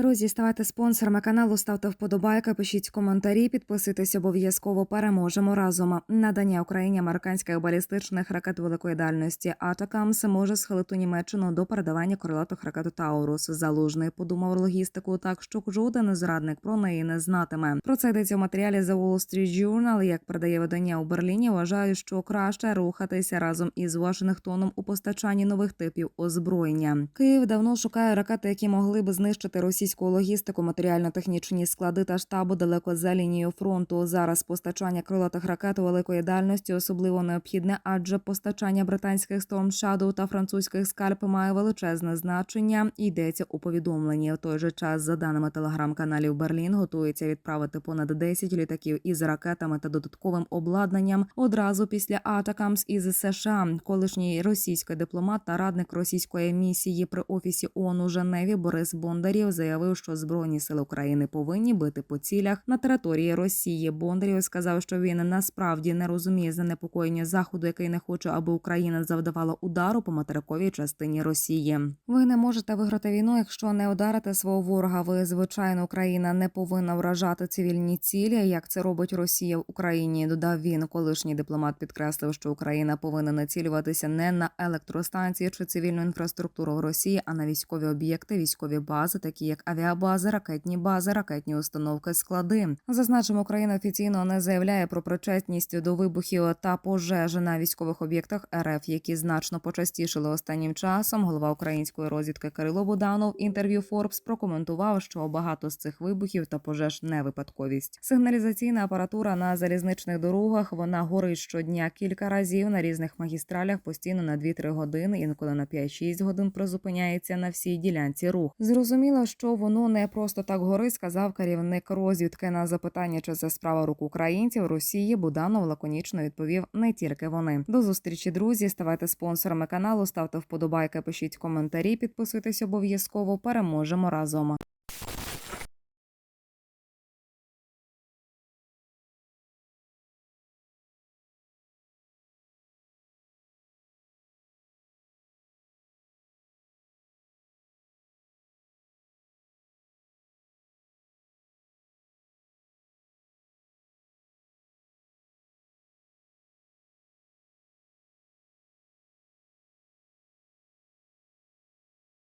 Друзі, ставайте спонсорами каналу, ставте вподобайки, пишіть коментарі, підписуйтесь обов'язково. Переможемо разом. Надання Україні американських балістичних ракет великої дальності Атакамс може схилити Німеччину до передавання крилатих ракет Таурус. Залужний подумав логістику, так що жоден зрадник про неї не знатиме. Про це йдеться в матеріалі The Wall Street Journal. Як передає видання у Берліні, вважають, що краще рухатися разом із Вашингтоном у постачанні нових типів озброєння. Київ давно шукає ракети, які могли б знищити російську логістику, матеріально-технічні склади та штабу далеко за лінією фронту. Зараз постачання крилатих ракет великої дальності особливо необхідне, адже постачання британських Storm Shadow та французьких скальп має величезне значення. Йдеться у повідомленні. В той же час, за даними телеграм-каналів Берлін, готується відправити понад 10 літаків із ракетами та додатковим обладнанням одразу після Атакамс із США. Колишній російський дипломат та радник російської місії при офісі ООН у Женеві Борис Бондарів заявив, що збройні сили України повинні бити по цілях на території Росії. Бондарів сказав, що він насправді не розуміє занепокоєння заходу, який не хоче, аби Україна завдавала удару по материковій частині Росії. Ви не можете виграти війну, якщо не ударите свого ворога. Ви звичайно, Україна не повинна вражати цивільні цілі, як це робить Росія в Україні. Додав він. Колишній дипломат підкреслив, що Україна повинна націлюватися не на електростанції чи цивільну інфраструктуру в Росії, а на військові об'єкти, військові бази, такі як авіабази, ракетні бази, ракетні установки, склади. Зазначимо, Україна офіційно не заявляє про причетність до вибухів та пожежі на військових об'єктах РФ, які значно почастішили останнім часом. Голова української розвідки Кирило Буданов інтерв'ю Форбс прокоментував, що багато з цих вибухів та пожеж не випадковість. Сигналізаційна апаратура на залізничних дорогах вона горить щодня кілька разів на різних магістралях, постійно на 2-3 години, інколи на 5-6 годин призупиняється на всій ділянці рух. Зрозуміло, воно не просто так горить, сказав керівник розвідки на запитання, чи це справа рук українців Росії. Буданов лаконічно відповів не тільки вони. До зустрічі, друзі. Ставайте спонсорами каналу, ставте вподобайки, пишіть коментарі, підписуйтесь обов'язково. Переможемо разом.